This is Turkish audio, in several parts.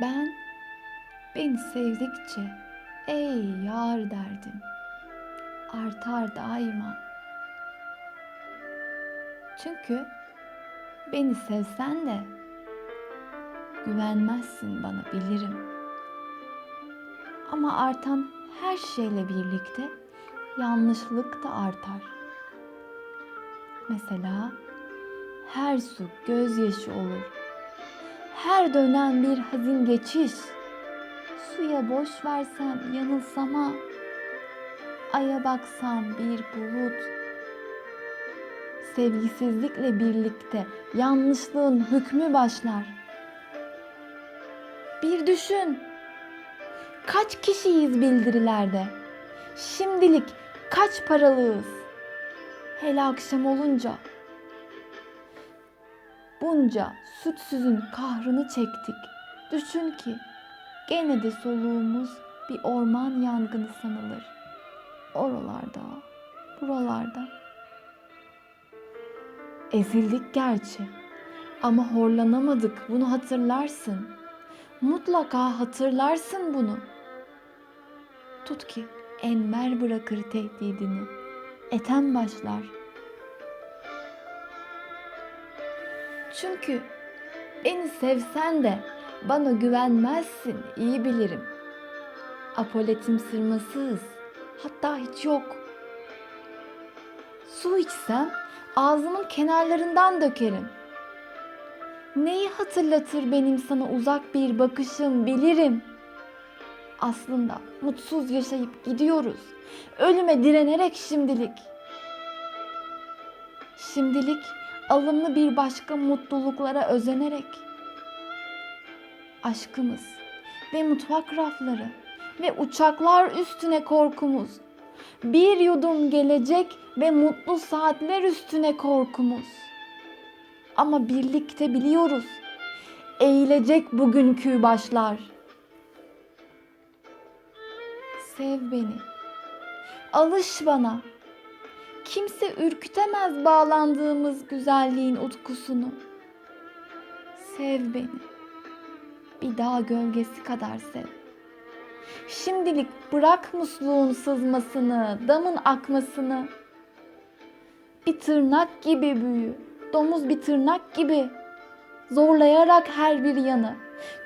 Ben beni sevdikçe ey yar derdim artar daima. Çünkü beni sevsen de güvenmezsin bana bilirim. Ama artan her şeyle birlikte yanlışlık da artar. Mesela her su gözyaşı olur. Her dönen bir hazin geçiş. Suya boş versem yanılsama. Aya baksam bir bulut. Sevgisizlikle birlikte yanlışlığın hükmü başlar. Bir düşün. Kaç kişiyiz bildirilerde? Şimdilik kaç paralığız? Hele akşam olunca bunca sütsüzün kahrını çektik. Düşün ki gene de soluğumuz bir orman yangını sanılır. Oralarda, buralarda. Ezildik gerçi ama horlanamadık bunu hatırlarsın. Mutlaka hatırlarsın bunu. Tut ki enver bırakır tehdidini. Eten başlar. Çünkü beni sevsen de bana güvenmezsin iyi bilirim. Apoletim sırmasız, hatta hiç yok. Su içsem ağzımın kenarlarından dökerim. Neyi hatırlatır benim sana uzak bir bakışım bilirim. Aslında mutsuz yaşayıp gidiyoruz. Ölüme direnerek şimdilik. Şimdilik alımlı bir başka mutluluklara özenerek. Aşkımız ve mutfak rafları ve uçaklar üstüne korkumuz. Bir yudum gelecek ve mutlu saatler üstüne korkumuz. Ama birlikte biliyoruz. Eğilecek bugünkü başlar. Sev beni. Alış bana. Kimse ürkütemez bağlandığımız güzelliğin utkusunu. Sev beni. Bir dağ gölgesi kadar sev. Şimdilik bırak musluğun sızmasını, damın akmasını. Bir tırnak gibi büyü, domuz bir tırnak gibi. Zorlayarak her bir yanı.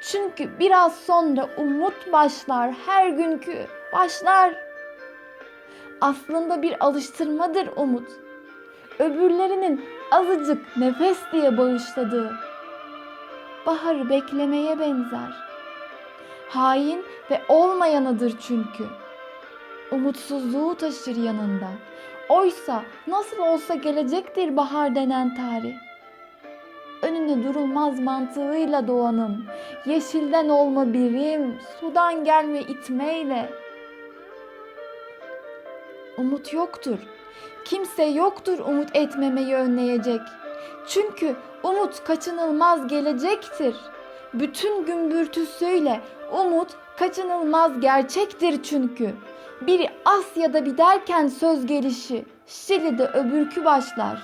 Çünkü biraz sonra umut başlar, her günkü başlar. Aslında bir alıştırmadır umut. Öbürlerinin azıcık nefes diye bağışladığı. Baharı beklemeye benzer. Hain ve olmayanıdır çünkü. Umutsuzluğu taşır yanında. Oysa nasıl olsa gelecektir bahar denen tarih. Önüne durulmaz mantığıyla doğanın, yeşilden olma birim, sudan gelme itmeyle. Umut yoktur. Kimse yoktur umut etmemeyi önleyecek. Çünkü umut kaçınılmaz gelecektir. Bütün gümbürtüsüyle umut kaçınılmaz gerçektir çünkü. Biri Asya'da bir derken söz gelişi, Şili'de öbürkü başlar.